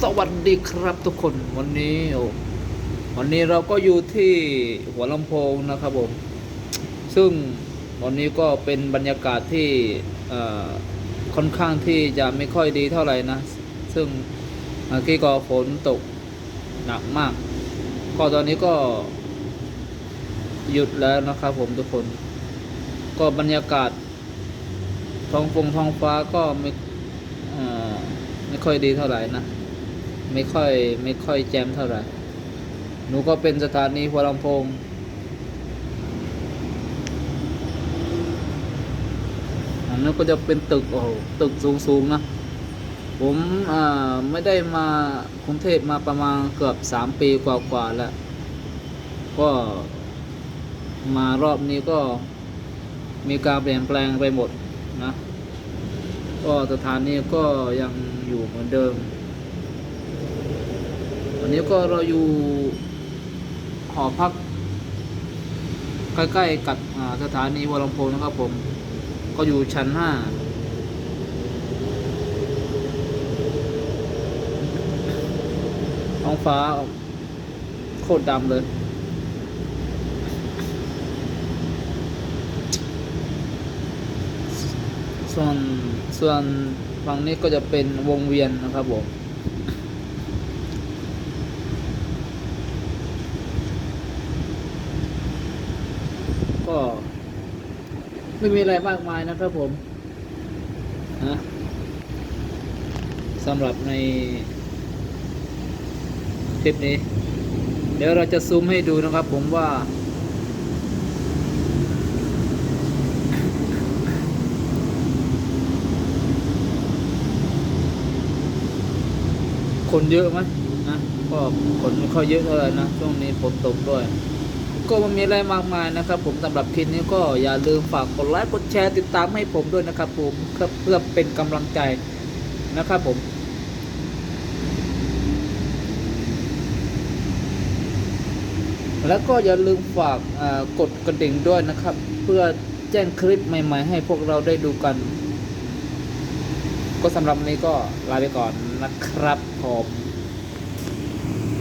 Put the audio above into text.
สวัสดีครับทุกคนวันนี้วันนี้เราก็อยู่ที่หัวลำโพงนะครับผม ซึ่งวันนี้ก็เป็นบรรยากาศที่ค่อนข้างที่จะไม่ค่อยดีเท่าไหร่นะ ซึ่งเมื่อกี้ก็ฝนตกหนักมาก ก็ตอนนี้ก็หยุดแล้วนะครับผมทุกคน ก็บรรยากาศท้องฟงท้องฟ้าก็ไม่ไม่ค่อยดีเท่าไหร่นะ ไม่ค่อยไม่ค่อยแจมเท่าไหร่ หนูก็เป็นสถานีหัวลำโพงอันนั้นก็จะเป็นตึกโอ้โหตึกสูงๆนะ ผมอ่าไม่ได้มากรุงเทพมาประมาณเกือบสามปีกว่าๆแล้ว ก็มารอบนี้ก็มีการเปลี่ยนแปลงไปหมดนะ ก็สถานีก็ยังอยู่เหมือนเดิม วันนี้ก็เราอยู่หอพัก ใกล้ๆกับสถานีหัวลำโพงนะครับผม ก็อยู่ชั้นห้าท้องฟ้าโคตรดำเลยส่วนส่วนฝั่งนี้ก็จะเป็นวงเวียนนะครับผม ก็ไม่มีอะไรมากมายนะครับผมนะสำหรับในคลิปนี้ เดี๋ยวเราจะซูมให้ดูนะครับผมว่า คนเยอะไหมนะก็คนไม่ค่อยเยอะเท่าไหร่นะช่วงนี้ฝนตกด้วย ก็มันมีอะไรมากมายนะครับ ผมสำหรับคลิปนี้ก็อย่าลืมฝากกดไลค์กดแชร์ติดตามให้ผมด้วยนะครับผมเพื่อเป็นกำลังใจนะครับผมแล้วก็อย่าลืมฝากกดกระดิ่งด้วยนะครับ เพื่อแจ้งคลิปใหม่ ๆ ให้พวกเราได้ดูกัน ก็สำหรับวันนี้ก็ลาไปก่อนนะครับผม